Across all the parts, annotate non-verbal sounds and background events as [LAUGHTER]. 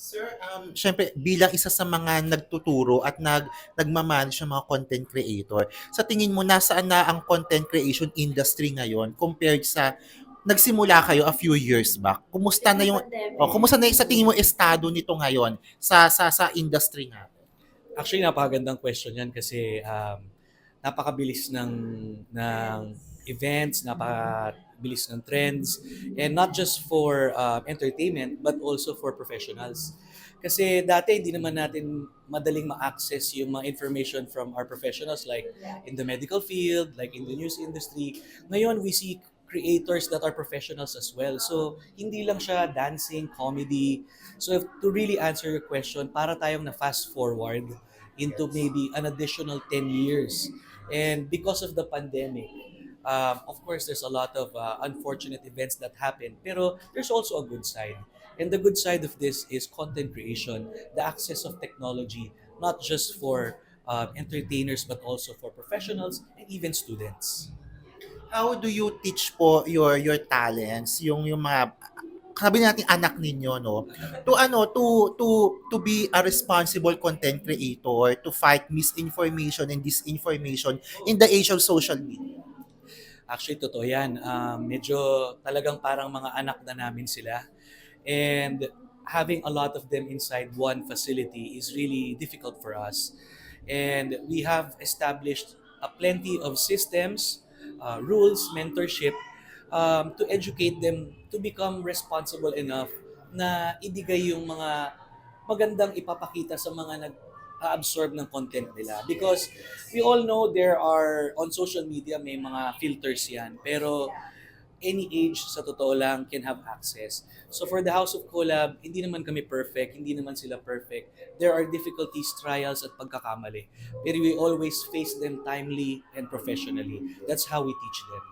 Sir, um, syempre bilang isa sa mga nagtuturo at nag nagmamanage ng mga content creator, sa tingin mo nasaan na ang content creation industry ngayon compared sa nagsimula kayo a few years back? Kumusta na yung oh, kumusta na yung- sa tingin mo estado nito ngayon sa sa sa industry natin? Actually, napakagandang question yan kasi um, napakabilis ng, ng events, napakabilis ng trends, and not just for uh, entertainment, but also for professionals. Kasi dati, hindi naman natin madaling ma-access yung mga information from our professionals like in the medical field, like in the news industry. Ngayon, we see creators that are professionals as well. So, hindi lang siya dancing, comedy. So, if, to really answer your question, para tayong na fast forward into maybe an additional 10 years. And because of the pandemic, um, of course, there's a lot of uh, unfortunate events that happen. Pero there's also a good side. And the good side of this is content creation, the access of technology, not just for uh, entertainers, but also for professionals and even students. How do you teach po your your talents, yung yung mga sabi natin anak ninyo no to ano to to to be a responsible content creator to fight misinformation and disinformation in the age of social media Actually, totoo yan. Um, medyo talagang parang mga anak na namin sila. And having a lot of them inside one facility is really difficult for us. And we have established a plenty of systems, uh, rules, mentorship um, to educate them to become responsible enough na ibigay yung mga magandang ipapakita sa mga nag absorb ng content nila. Because we all know there are on social media may mga filters yan. Pero any age sa totoo lang can have access. So for the House of Collab hindi naman kami perfect hindi naman sila perfect. There are difficulties trials at pagkakamali. Pero we always face them timely and professionally. That's how we teach them.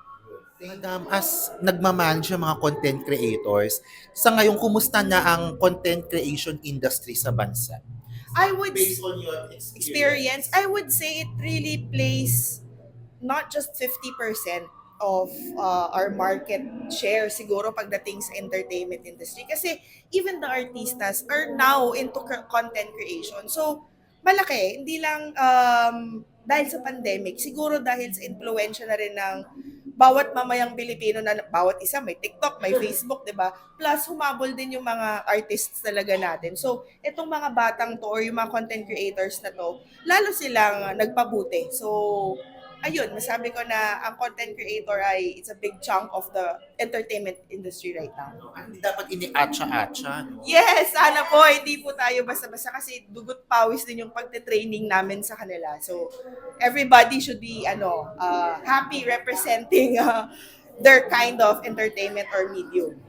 Madam, as nagmamanage mga content creators, sa ngayon, kumusta na ang content creation industry sa bansa? I would Based on your experience. experience, I would say it really plays not just 50% of uh, our market share siguro pagdating sa entertainment industry. Kasi even the artistas are now into content creation. So, malaki. Hindi lang um, dahil sa pandemic, siguro dahil sa influensya na rin ng bawat mamayang Pilipino na bawat isa may TikTok, may [LAUGHS] Facebook, 'di ba? Plus humabol din yung mga artists talaga natin. So, itong mga batang to or yung mga content creators na to, lalo silang nagpabuti. So, ayun, masabi ko na ang content creator ay it's a big chunk of the entertainment industry right now. Hindi dapat ini-atcha-atcha. No? Yes, sana po, hindi po tayo basta-basta kasi dugot pawis din yung pagte-training namin sa kanila. So, everybody should be ano, uh, happy representing uh, their kind of entertainment or medium.